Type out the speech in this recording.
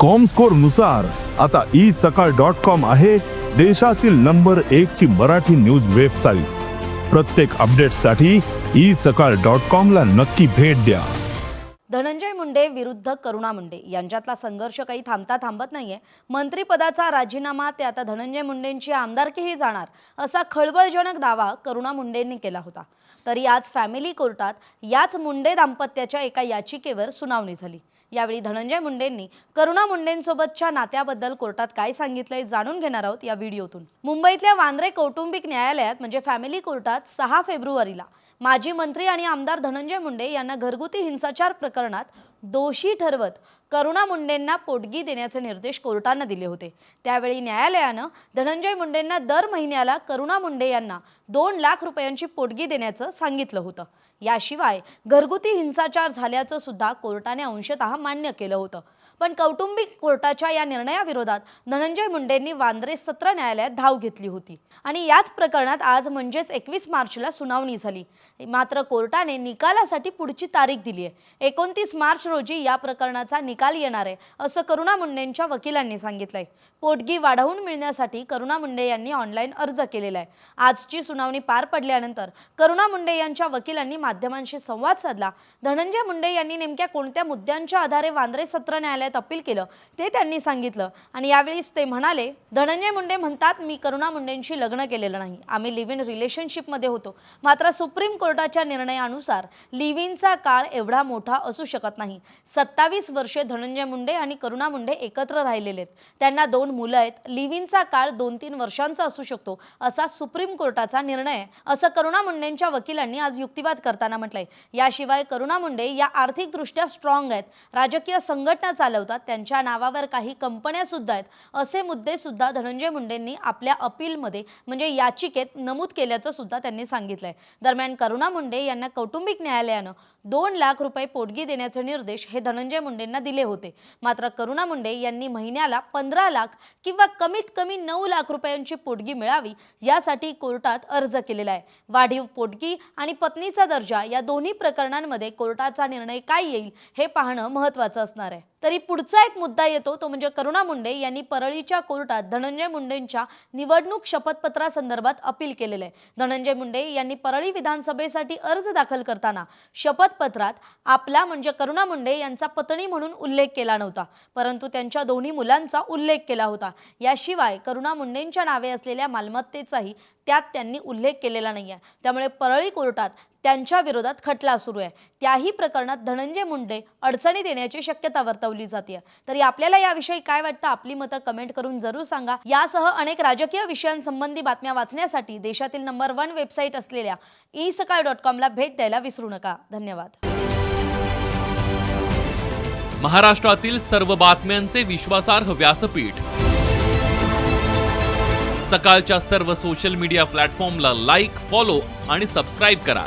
कॉमस्कोरनुसार आता E Sakal dot com आहे देशातील नंबर एक ची मराठी न्यूज वेबसाईट प्रत्येक अपडेटसाठी ई सकाळ डॉट कॉम ला नक्की भेट द्या. धनंजय मुंडे विरुद्ध करुणा मुंडे यांच्यातला संघर्ष काही थांबता थांबत नाहीये. मंत्रिपदाचा राजीनामा ते आता धनंजय मुंडेंची आमदारकीही जाणार असा खळबळजनक दावा करुणा मुंडेंनी केला होता. तरी आज फॅमिली कोर्टात याच मुंडे दाम्पत्याच्या एका याचिकेवर सुनावणी झाली. यावेळी धनंजय मुंडेंनी करुणा मुंडेंसोबतच्या नात्याबद्दल कोर्टात काय सांगितलंय जाणून घेणार आहोत या व्हिडिओतून. मुंबईतल्या वांद्रे कौटुंबिक न्यायालयात म्हणजे फॅमिली कोर्टात सहा फेब्रुवारीला माजी मंत्री आणि आमदार धनंजय मुंडे यांना घरगुती हिंसाचार प्रकरणात दोषी ठरवत करुणा मुंडेंना पोटगी देण्याचे निर्देश कोर्टानं दिले होते. त्यावेळी न्यायालयानं धनंजय मुंडेंना दर महिन्याला करुणा मुंडे यांना दोन लाख रुपयांची पोटगी देण्याचं सांगितलं होतं. याशिवाय घरगुती हिंसाचार झाल्याचं सुद्धा कोर्टाने अंशतः मान्य केलं होतं. पण कौटुंबिक कोर्टाच्या या निर्णयाविरोधात धनंजय मुंडेंनी वांद्रे सत्र न्यायालयात धाव घेतली होती. आणि याच प्रकरणात आज म्हणजेच एकवीस मार्चला सुनावणी झाली. मात्र कोर्टाने निकालासाठी पुढची तारीख दिली आहे. एकोणतीस मार्च रोजी या प्रकरणाचा निकाल येणार आहे असं करुणा मुंडेंच्या वकिलांनी सांगितलंय. पोटगी वाढवून मिळण्यासाठी करुणा मुंडे यांनी ऑनलाईन अर्ज केलेला आहे. आजची सुनावणी पार पडल्यानंतर करुणा मुंडे यांच्या वकिलांनी माध्यमांशी संवाद साधला. धनंजय मुंडे यांनी नेमक्या कोणत्या मुद्द्यांच्या आधारे वांद्रे सत्र न्यायालयात अपील केलं ते त्यांनी सांगितलं. आणि यावेळीच ते म्हणाले धनंजय मुंडे म्हणतात मी करुणा मुंडेंशी लग्न केलेलं नाही. आम्ही लिव्ह इन रिलेशनशिपमध्ये होतो. मात्र सुप्रीम कोर्टाच्या निर्णयानुसार लिव्ह इनचा काळ एवढा मोठा असू शकत नाही. सत्तावीस वर्षे धनंजय मुंडे आणि करुणा मुंडे एकत्र राहिलेले आहेत. त्यांना दोन मुलं आहेत. लिव्ह इनचा काळ दोन तीन वर्षांचा असू शकतो असा सुप्रीम कोर्टाचा निर्णय आहे. असं करुणा मुंडेंच्या वकिलांनी आज युक्तिवाद करताना म्हटलंय. याशिवाय करुणा मुंडे या आर्थिकदृष्ट्या स्ट्रॉंग आहेत. राजकीय संघटना चालवतात त्यांच्या नावावर काही कंपन्या सुद्धा आहेत. असे मुद्दे सुद्धा धनंजय मुंडेंनी आपल्या अपीलमध्ये म्हणजे याचिकेत नमूद केल्याचं सुद्धा त्यांनी सांगितलंय. दरम्यान करुणा मुंडे यांना कौटुंबिक न्यायालयानं दोन लाख रुपये पोटगी देण्याचे निर्देश हे धनंजय मुंडेंना दिले होते. मात्र करुणा मुंडे यांनी महिन्याला पंधरा लाख किंवा कमीत कमी नऊ लाख रुपयांची पोटगी मिळावी यासाठी कोर्टात अर्ज केलेला आहे. वाढीव पोटगी आणि पत्नीचा दर्जा या दोन्ही प्रकरणांमध्ये कोर्टाचा निर्णय काय येईल हे पाहणं महत्त्वाचं असणार आहे. तरी पुढचा एक मुद्दा येतो तो म्हणजे करुणा मुंडे यांनी परळीच्या कोर्टात धनंजय मुंडेंच्या निवडणूक शपथपत्रासंदर्भात अपील केलेलं आहे. धनंजय मुंडे यांनी परळी विधानसभेसाठी अर्ज दाखल करताना शपथपत्रात आपला म्हणजे करुणा मुंडे यांचा पत्नी म्हणून उल्लेख केला नव्हता परंतु त्यांच्या दोन्ही मुलांचा उल्लेख केला होता. याशिवाय करुणा मुंडेंच्या नावे असलेल्या मालमत्तेचाही त्यात त्यांनी उल्लेख केलेला नाही आहे त्यामुळे परळी कोर्टात त्यांच्या विरोधात खटला सुरू आहे. त्याही प्रकरणात धनंजय मुंडे अडचणीत येण्याची शक्यता वर्तवली जाते. तरी आपल्याला याविषयी काय वाटतं? आपली मतं कमेंट करून जरूर सांगा. यासह अनेक राजकीय विषयांसंबंधी बातम्या वाचण्यासाठी देशातील नंबर वन वेबसाईट असलेल्या ई सकाळ डॉट कॉमला भेट द्यायला विसरू नका. धन्यवाद. महाराष्ट्रातील सर्व बातम्यांचे विश्वासार्ह व्यासपीठ. सकाळच्या सर्व सोशल मीडिया प्लॅटफॉर्मला लाईक फॉलो आणि सबस्क्राईब करा.